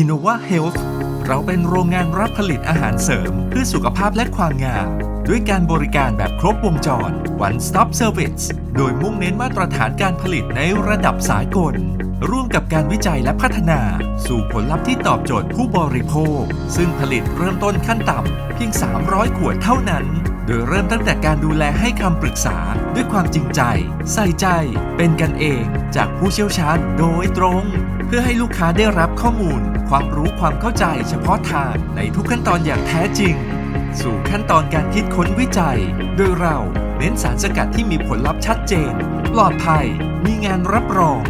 Innova Health เราเป็นโรงงานรับผลิตอาหารเสริม เพื่อสุขภาพและความงาม ด้วยการบริการแบบครบวงจร One Stop Service โดยมุ่งเน้นมาตรฐานการผลิตในระดับสากล ร่วมกับการวิจัยและพัฒนา สู่ผลลัพธ์ที่ตอบโจทย์ผู้บริโภค ซึ่งผลิตเริ่มต้นขั้นต่ำเพียง 300 ขวดเท่านั้นโดยเริ่มตั้งแต่การดูแลให้คำปรึกษาด้วยความจริงใจ ใส่ใจ เป็นกันเอง จากผู้เชี่ยวชาญโดยตรง เพื่อให้ลูกค้าได้รับข้อมูล ความรู้ความเข้าใจเฉพาะทางในทุกขั้นตอนอย่างแท้จริง สู่ขั้นตอนการคิดค้นวิจัย โดยเราเน้นสารสกัดที่มีผลลัพธ์ชัดเจน ปลอดภัย มีงานรับรอง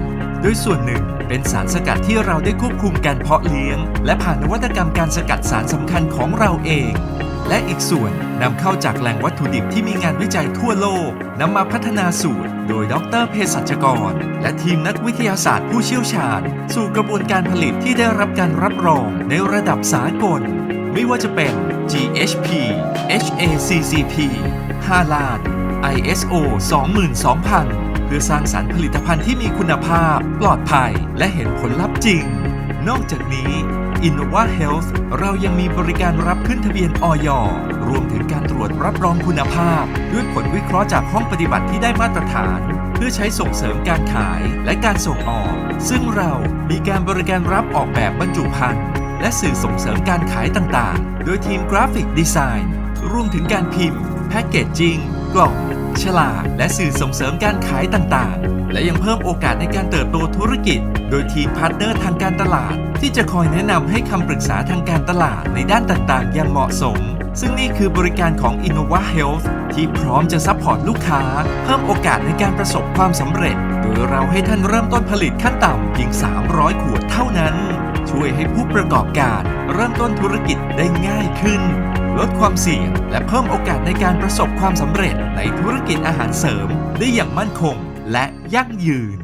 โดยส่วนหนึ่งเป็นสารสกัดที่เราได้ควบคุมการเพาะเลี้ยง และผ่านนวัตกรรมการสกัดสารสำคัญของเราเอง และอีกส่วนนำเข้าจากแหล่งวัตถุดิบที่มีงานวิจัยทั่วโลกนำมาพัฒนาสูตร โดยดรเภสัชกร และทีมนักวิทยาศาสตร์ผู้เชี่ยวชาญ สู่กระบวนการผลิตที่ได้รับการรับรองในระดับสากล ไม่ว่าจะเป็น GHP HACCP 5ล้าน ISO 22,000 เพื่อสร้างสรรค์ผลิตภัณฑ์ที่มีคุณภาพ ปลอดภัย และเห็นผลลัพธ์จริง นอกจากนี้ Innova Health เรายังมีบริการรับขึ้นทะเบียนอยรวมถึงการตรวจรับรองคุณภาพ ด้วยผลวิเคราะห์จากห้องปฏิบัติที่ได้มาตรฐาน เพื่อใช้ส่งเสริมการขายและการส่งออก ซึ่งเรามีการบริการรับออกแบบบรรจุภัณฑ์และสื่อส่งเสริมการขายต่างๆ โดยทีมกราฟิกดีไซน์รวมถึงการพิมพ์ แพ็กเกจจิ้งกล่อง ฉลากและสื่อส่งเสริมการขายต่างๆ และยังเพิ่มโอกาสในการเติบโตธุรกิจ โดยทีมพาร์ทเนอร์ทางการตลาด ที่จะคอยแนะนำให้คำปรึกษาทางการตลาดในด้านต่างๆ อย่างเหมาะสม ซึ่งนี่คือบริการของ Innova Health ที่พร้อมจะซัพพอร์ตลูกค้า เพิ่มโอกาสในการประสบความสำเร็จ โดยเราให้ท่านเริ่มต้นผลิตขั้นต่ำเพียง 300 ขวดเท่านั้น ช่วยให้ผู้ประกอบการเริ่มต้นธุรกิจได้ง่ายขึ้น ลดความเสี่ยง และเพิ่มโอกาสในการประสบความสำเร็จในธุรกิจอาหารเสริม ได้อย่างมั่นคงและยั่งยืน